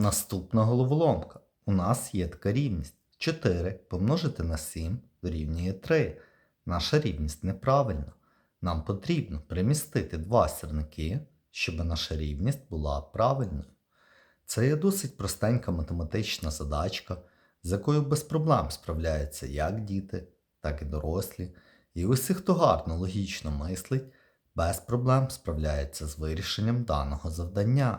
Наступна головоломка. У нас є така рівність. 4 помножити на 7 дорівнює 3. Наша рівність неправильна. Нам потрібно перемістити два сірники, щоб наша рівність була правильною. Це є досить простенька математична задачка, з якою без проблем справляються як діти, так і дорослі. І усі, хто гарно логічно мислить, без проблем справляється з вирішенням даного завдання.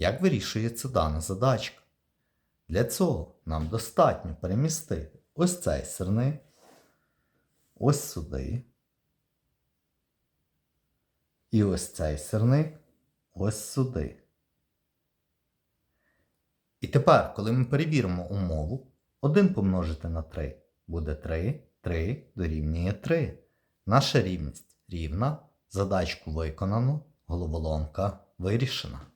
Як вирішується дана задачка? Для цього нам достатньо перемістити ось цей сирник, ось сюди. І ось цей сирник ось сюди. І тепер, коли ми перевіримо умову, 1 помножити на 3 буде 3, 3 дорівнює 3. Наша рівність рівна, задачку виконано, головоломка вирішена.